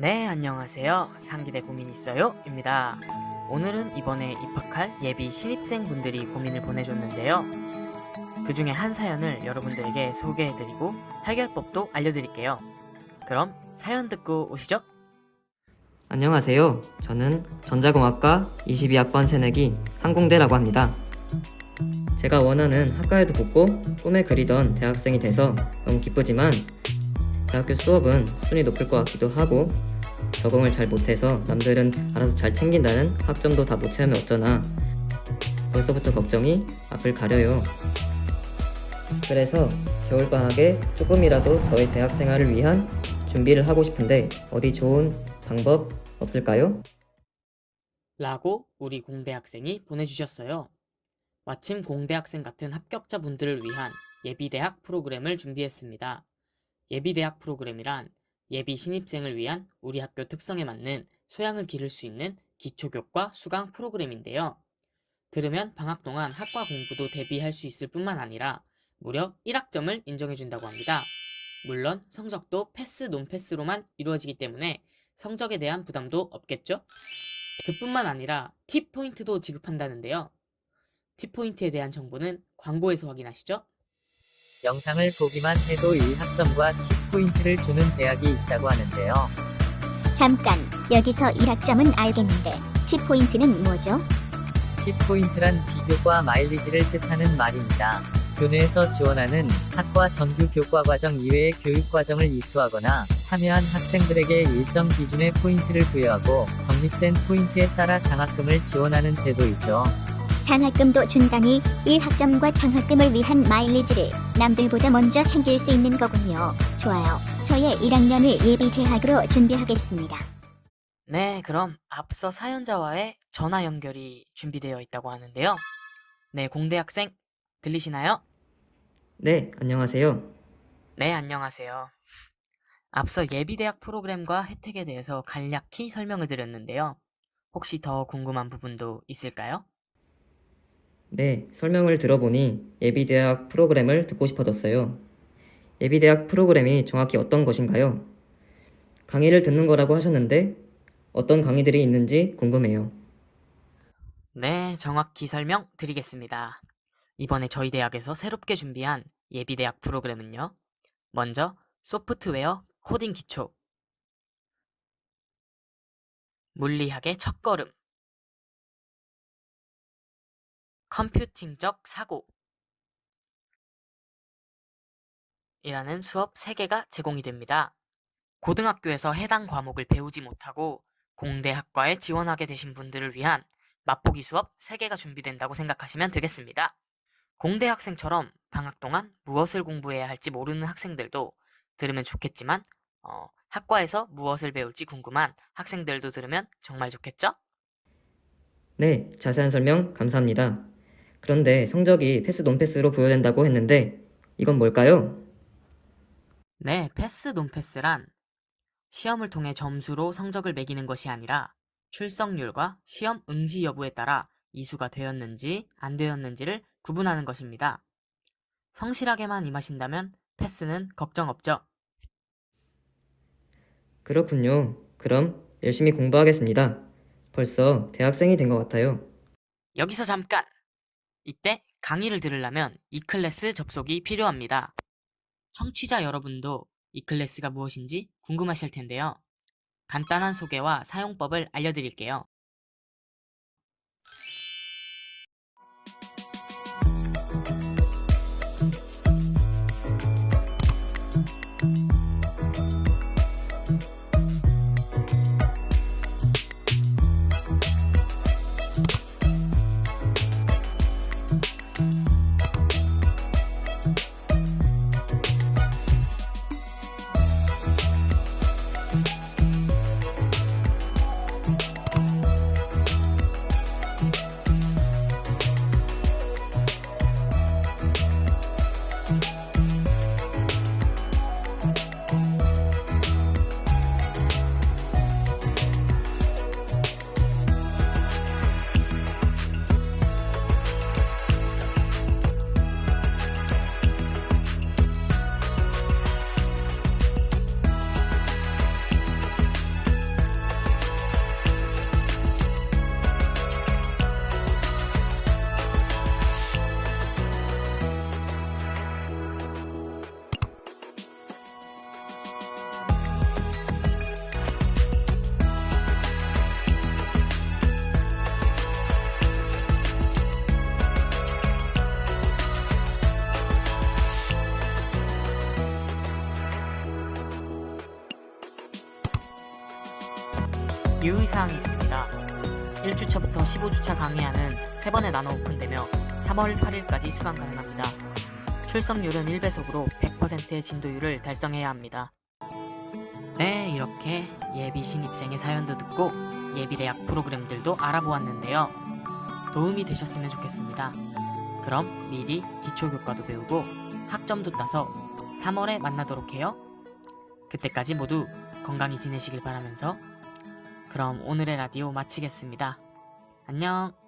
네, 안녕하세요. 상기대 고민 있어요? 입니다. 오늘은 이번에 입학할 예비 신입생 분들이 고민을 보내줬는데요. 그 중에 한 사연을 여러분들에게 소개해드리고 해결법도 알려드릴게요. 그럼 사연 듣고 오시죠. 안녕하세요. 저는 전자공학과 22학번 새내기 항공대라고 합니다. 제가 원하는 학과에도 붙고 꿈에 그리던 대학생이 돼서 너무 기쁘지만 대학교 수업은 순위 높을 것 같기도 하고 적응을 잘 못해서 남들은 알아서 잘 챙긴다는 학점도 다 못 채우면 어쩌나 벌써부터 걱정이 앞을 가려요. 그래서 겨울방학에 조금이라도 저의 대학 생활을 위한 준비를 하고 싶은데 어디 좋은 방법 없을까요? 라고 우리 공대 학생이 보내주셨어요. 마침 공대 학생 같은 합격자분들을 위한 예비대학 프로그램을 준비했습니다. 예비대학 프로그램이란 예비 신입생을 위한 우리 학교 특성에 맞는 소양을 기를 수 있는 기초교과 수강 프로그램인데요. 들으면 방학 동안 학과 공부도 대비할 수 있을 뿐만 아니라 무려 1학점을 인정해준다고 합니다. 물론 성적도 패스 논패스로만 이루어지기 때문에 성적에 대한 부담도 없겠죠? 그뿐만 아니라 팁 포인트도 지급한다는데요. 팁 포인트에 대한 정보는 광고에서 확인하시죠. 영상을 보기만 해도 1학점과 팁포인트를 주는 대학이 있다고 하는데요. 잠깐, 여기서 1학점은 알겠는데 팁포인트는 뭐죠? 팁포인트란 비교과 마일리지를 뜻하는 말입니다. 교내에서 지원하는 학과 정규 교과 과정 이외의 교육 과정을 이수하거나 참여한 학생들에게 일정 기준의 포인트를 부여하고 적립된 포인트에 따라 장학금을 지원하는 제도이죠. 장학금도 준다니 1학점과 장학금을 위한 마일리지를 남들보다 먼저 챙길 수 있는 거군요. 좋아요. 저의 1학년을 예비 대학으로 준비하겠습니다. 네, 그럼 앞서 사연자와의 전화 연결이 준비되어 있다고 하는데요. 네, 공대 학생 들리시나요? 네, 안녕하세요. 네, 안녕하세요. 앞서 예비대학 프로그램과 혜택에 대해서 간략히 설명을 드렸는데요. 혹시 더 궁금한 부분도 있을까요? 네, 설명을 들어보니 예비대학 프로그램을 듣고 싶어졌어요. 예비대학 프로그램이 정확히 어떤 것인가요? 강의를 듣는 거라고 하셨는데 어떤 강의들이 있는지 궁금해요. 네, 정확히 설명 드리겠습니다. 이번에 저희 대학에서 새롭게 준비한 예비대학 프로그램은요. 먼저 소프트웨어 코딩 기초, 물리학의 첫걸음, 컴퓨팅적 사고 이라는 수업 3개가 제공이 됩니다. 고등학교에서 해당 과목을 배우지 못하고 공대학과에 지원하게 되신 분들을 위한 맛보기 수업 3개가 준비된다고 생각하시면 되겠습니다. 공대 학생처럼 방학 동안 무엇을 공부해야 할지 모르는 학생들도 들으면 좋겠지만 어, 학과에서 무엇을 배울지 궁금한 학생들도 들으면 정말 좋겠죠? 네, 자세한 설명 감사합니다. 그런데 성적이 패스 논패스로 부여된다고 했는데 이건 뭘까요? 네, 패스 논패스란 시험을 통해 점수로 성적을 매기는 것이 아니라 출석률과 시험 응시 여부에 따라 이수가 되었는지 안 되었는지를 구분하는 것입니다. 성실하게만 임하신다면 패스는 걱정 없죠. 그렇군요. 그럼 열심히 공부하겠습니다. 벌써 대학생이 된 것 같아요. 여기서 잠깐! 이때 강의를 들으려면 이 클래스 접속이 필요합니다. 청취자 여러분도 이 클래스가 무엇인지 궁금하실 텐데요. 간단한 소개와 사용법을 알려드릴게요. 유의사항이 있습니다. 1주차부터 15주차 강의하는 3번에 나눠 오픈되며 3월 8일까지 수강 가능합니다. 출석률은 1배속으로 100%의 진도율을 달성해야 합니다. 네, 이렇게 예비 신입생의 사연도 듣고 예비 대학 프로그램들도 알아보았는데요. 도움이 되셨으면 좋겠습니다. 그럼 미리 기초교과도 배우고 학점도 따서 3월에 만나도록 해요. 그때까지 모두 건강히 지내시길 바라면서 그럼 오늘의 라디오 마치겠습니다. 안녕.